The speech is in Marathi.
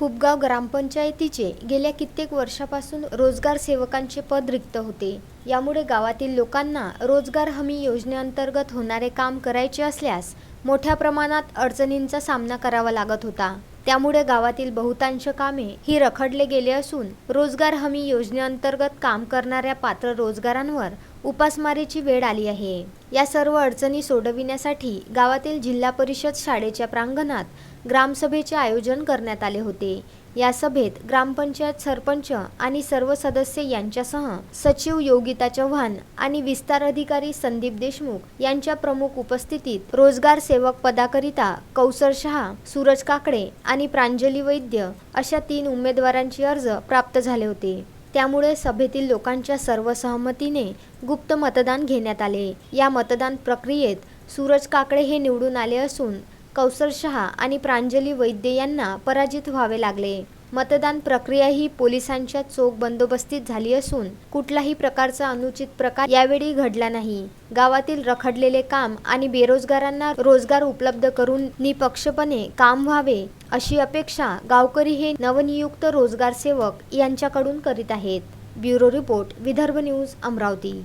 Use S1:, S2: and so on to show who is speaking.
S1: फुपगाव ग्रामपंचायतीचे गेल्या कित्येक वर्षापासून रोजगार सेवकांचे पद रिक्त होते. यामुळे गावातील लोकांना रोजगार हमी योजनेअंतर्गत होणारे काम करायचे असल्यास मोठ्या प्रमाणात अडचणींचा सामना करावा लागत होता. त्यामुळे गावातील बहुतांश कामे ही रखडले गेले असून रोजगार हमी योजनेअंतर्गत काम करणाऱ्या पात्र रोजगारांवर उपासमारीची वेळ आली आहे. या सर्व अडचणी सोडविण्यासाठी गावातील जिल्हा परिषद शाळेच्या प्रांगणात ग्रामसभेचे आयोजन करण्यात आले होते. या सभेत ग्रामपंचायत सरपंच आणि सर्व सदस्य यांच्यासह सचिव योगिता चव्हाण आणि विस्तार अधिकारी संदीप देशमुख यांच्या प्रमुख उपस्थितीत रोजगार सेवक पदाकरिता कौसर शहा सूरज काकडे आणि प्रांजली वैद्य अशा तीन उमेदवारांचे अर्ज प्राप्त झाले होते. त्यामुळे सभेतील लोकांच्या सर्व सहमतीने गुप्त मतदान घेण्यात आले. या मतदान प्रक्रियेत सूरज काकडे हे निवडून आले असून कौसर शहा आणि प्रांजली वैद्य यांना पराजित व्हावे लागले. मतदान प्रक्रिया ही पोलिसांच्या चोख बंदोबस्तीत झाली असून कुठलाही प्रकारचा अनुचित प्रकार यावेळी घडला नाही. गावातील रखडलेले काम आणि बेरोजगारांना रोजगार उपलब्ध करून निपक्षपणे काम व्हावे अशी अपेक्षा गावकरी हे नवनियुक्त रोजगार सेवक यांच्याकडून करीत आहेत. Bureau report Vidarbha news Amravati.